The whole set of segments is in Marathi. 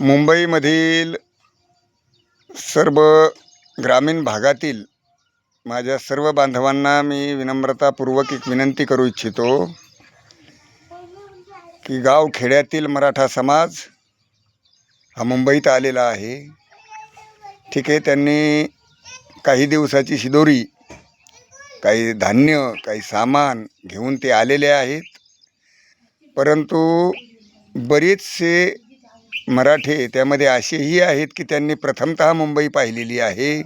मुंबईमधील सर्व ग्रामीण भागातील माझ्या सर्व बांधवांना मी विनम्रतापूर्वक एक विनंती करू इच्छितो की गाव खेड्यातील मराठा समाज हा मुंबईत आलेला आहे. ठीक आहे त्यांनी काही दिवसाची शिदोरी काही धान्य काही सामान घेऊन ते आलेले आहेत. परंतु बरेचसे मराठे त्यामध्ये असेही आहेत की त्यांनी प्रथमतः मुंबई पाहिलेली आहे.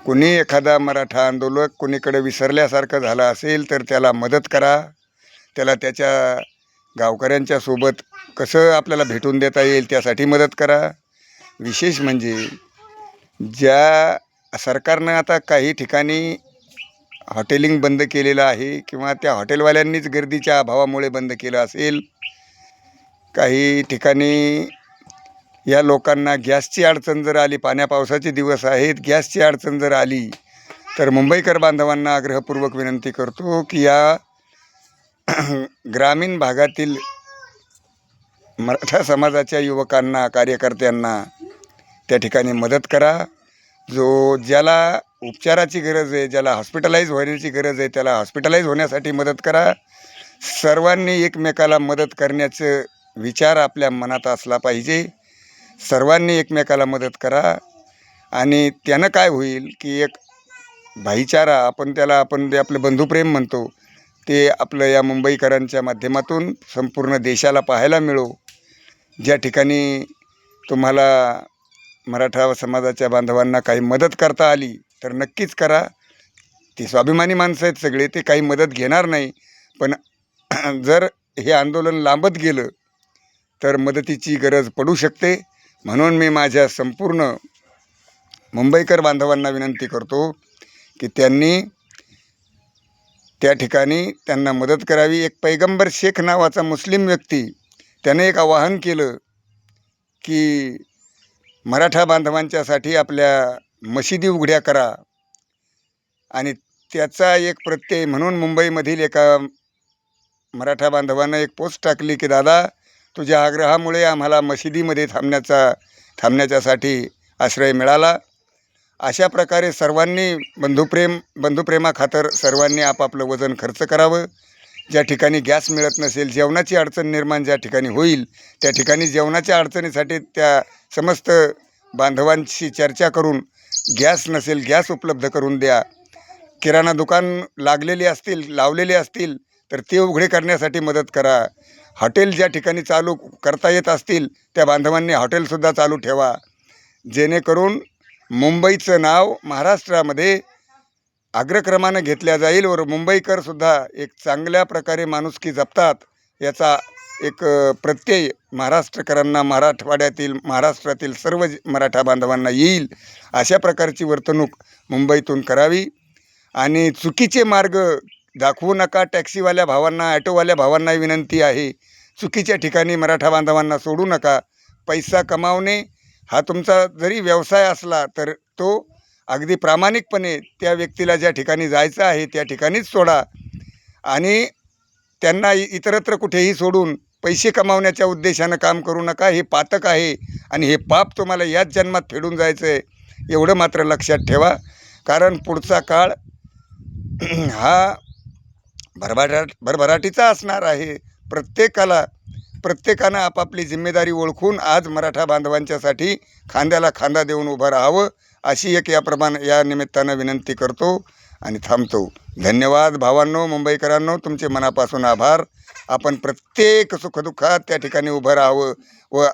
कुणी एखादा मराठा आंदोलक कुणीकडे विसरल्यासारखं झालं असेल तर त्याला मदत करा. त्याला त्याच्या गावकऱ्यांच्या सोबत कसं आपल्याला भेटून देता येईल त्यासाठी मदत करा. विशेष म्हणजे ज्या सरकारनं आता काही ठिकाणी हॉटेलिंग बंद केलेलं आहे किंवा त्या हॉटेलवाल्यांनीच गर्दीच्या अभावामुळे बंद केलं असेल काही ठिकाणी या लोकांना गॅसची अडचण जर आली पाण्या पावसाचे दिवस आहेत गॅसची अडचण जर आली तर मुंबईकर बांधवांना आग्रहपूर्वक विनंती करतो की या ग्रामीण भागातील मराठा समाजाच्या युवकांना कार्यकर्त्यांना त्या ठिकाणी मदत करा. जो ज्याला उपचाराची गरज आहे ज्याला हॉस्पिटलाईज होण्याची गरज आहे त्याला हॉस्पिटलाईज होण्यासाठी मदत करा. सर्वांनी एकमेकाला मदत करण्याचं विचार आपल्या मनात असला पाहिजे. सर्वांनी एकमेकाला मदत करा आणि त्यानं काय होईल की एक भाईचारा आपण त्याला आपण ते आपलं बंधुप्रेम म्हणतो ते आपलं या मुंबईकरांच्या माध्यमातून संपूर्ण देशाला पाहायला मिळो. ज्या ठिकाणी तुम्हाला मराठा समाजाच्या बांधवांना काही मदत करता आली तर नक्कीच करा. ते स्वाभिमानी माणसं आहेत सगळे ते काही मदत घेणार नाही. पण जर हे आंदोलन लांबत गेलं तर मदतीची गरज पडू शकते. म्हणून मी माझ्या संपूर्ण मुंबईकर बांधवांना विनंती करतो की त्यांनी त्या ठिकाणी त्यांना मदत करावी. एक पैगंबर शेख नावाचा मुस्लिम व्यक्ती त्याने एक आवाहन केलं की मराठा बांधवांच्यासाठी आपल्या मशिदी उघड्या करा आणि त्याचा एक प्रत्यय म्हणून मुंबईमधील एका मराठा बांधवानं एक पोस्ट टाकली की दादा तुझ्या आग्रहामुळे आम्हाला मशिदीमध्ये थांबण्याचा थांबण्याच्यासाठी आश्रय मिळाला. अशा प्रकारे सर्वांनी बंधुप्रेम बंधुप्रेमाखातर सर्वांनी आपापलं वजन खर्च करावं. ज्या ठिकाणी गॅस मिळत नसेल जेवणाची अडचण निर्माण ज्या ठिकाणी होईल त्या ठिकाणी जेवणाच्या अडचणीसाठी त्या समस्त बांधवांशी चर्चा करून गॅस नसेल गॅस उपलब्ध करून द्या. किराणा दुकान लागलेले असतील लावलेले असतील तर ते उघडे करण्यासाठी मदत करा. हॉटेल ज्या ठिकाणी चालू करता येत असतील त्या बांधवांनी हॉटेलसुद्धा चालू ठेवा. जेणेकरून मुंबईचं नाव महाराष्ट्रामध्ये अग्रक्रमानं घेतल्या जाईल वर मुंबईकरसुद्धा एक चांगल्या प्रकारे माणुसकी जपतात याचा एक प्रत्यय महाराष्ट्रकरांना मराठवाड्यातील महाराष्ट्रातील सर्व मराठा बांधवांना येईल अशा प्रकारची वर्तणूक मुंबईतून करावी. आणि चुकीचे मार्ग दाखवू नका. टॅक्सीवाल्या भावांना ॲटोवाल्या भावांना विनंती आहे. चुकीच्या ठिकाणी मराठा बांधवांना सोडू नका. पैसा कमावणे हा तुमचा जरी व्यवसाय असला तर तो अगदी प्रामाणिकपणे त्या व्यक्तीला ज्या ठिकाणी जायचं आहे त्या ठिकाणीच सोडा. आणि त्यांना इ- इतरत्र कुठेही सोडून पैसे कमावण्याच्या उद्देशानं काम करू नका. हे पातक आहे आणि हे पाप तुम्हाला याच जन्मात फेडून जायचं आहे एवढं मात्र लक्षात ठेवा. कारण पुढचा काळ हा भरभराट भरभराटीचा असणार आहे. प्रत्येकाला प्रत्येकानं आपापली जिम्मेदारी ओळखून आज मराठा बांधवांच्यासाठी खांद्याला खांदा देऊन उभं राहावं अशी एक याप्रमाणे या निमित्तानं विनंती करतो आणि थांबतो. धन्यवाद भावांनो मुंबईकरांनो तुमचे मनापासून आभार. आपण प्रत्येक सुखदुःखात त्या ठिकाणी उभं राहावं व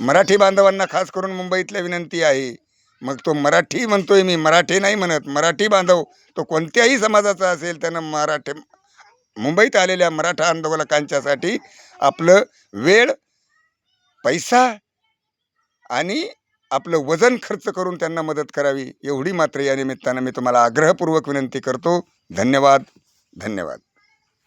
मराठी बांधवांना खास करून मुंबईतल्या विनंती आहे. मग तो मराठी म्हणतोय मी मराठी नाही म्हणत. मराठी बांधव तो कोणत्याही समाजाचा असेल त्यानं मराठी मुंबईत आलेल्या मराठा आंदोलकांच्यासाठी आपलं वेळ पैसा आणि आपलं वजन खर्च करून त्यांना मदत करावी एवढी मात्र या निमित्तानं मी तुम्हाला आग्रहपूर्वक विनंती करतो. धन्यवाद. धन्यवाद.